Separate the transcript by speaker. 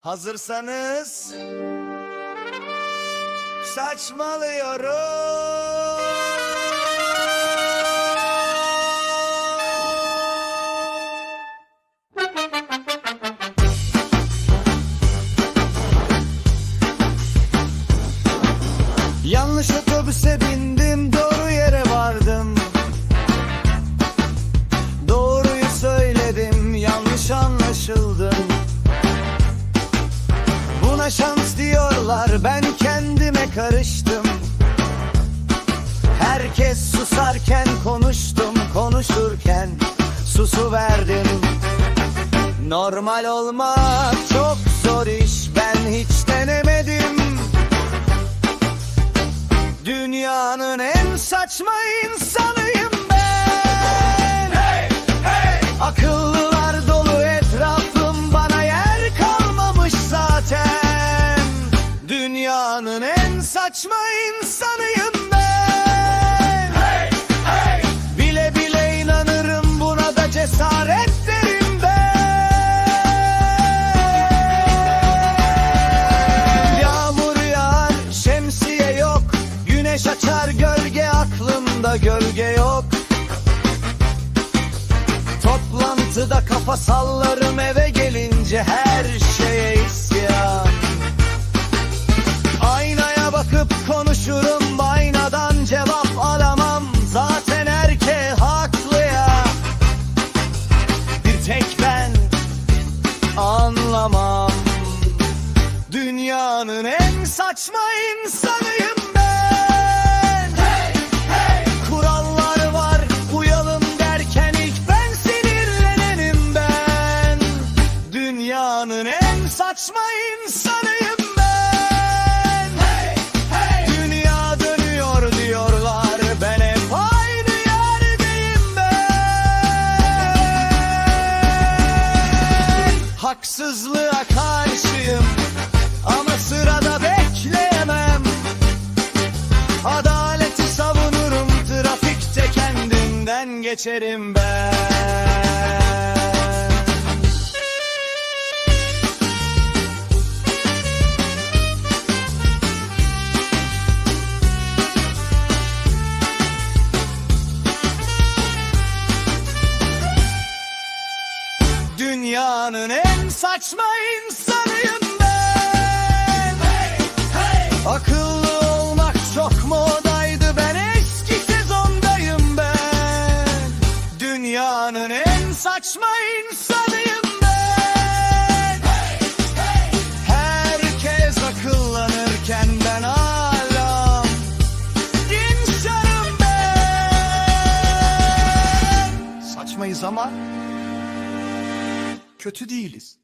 Speaker 1: Hazırsanız saçmalıyorum. Yanlış otobüse bindim, doğru yere vardım. Doğruyu söyledim, yanlış anlaşıldım. Şans diyorlar, ben kendime karıştım. Herkes susarken konuştum, konuşurken susu verdim. Normal olmak çok zor iş, ben hiç denemedim. Dünyanın en saçma insanıyım Dünyanın en saçma insanıyım ben. Bile bile inanırım buna da cesaret derim ben. Yağmur yağar, şemsiye yok. Güneş açar gölge aklımda gölge yok. Toplantıda kafa sallarım eve gelince her şeye isyan. Anlamam. Dünyanın en saçma insanıyım Haksızlığa karşıyım ama sırada bekleyemem. Adaleti savunurum trafikte kendimden geçerim ben. Dünyanın en saçma insanıyım ben. Akıllı olmak çok modaydı ben eski sezondayım ben. Dünyanın en saçma insanıyım ben. Herkes akıllanırken ben hala insanım ben. Saçmayız ama kötü değiliz.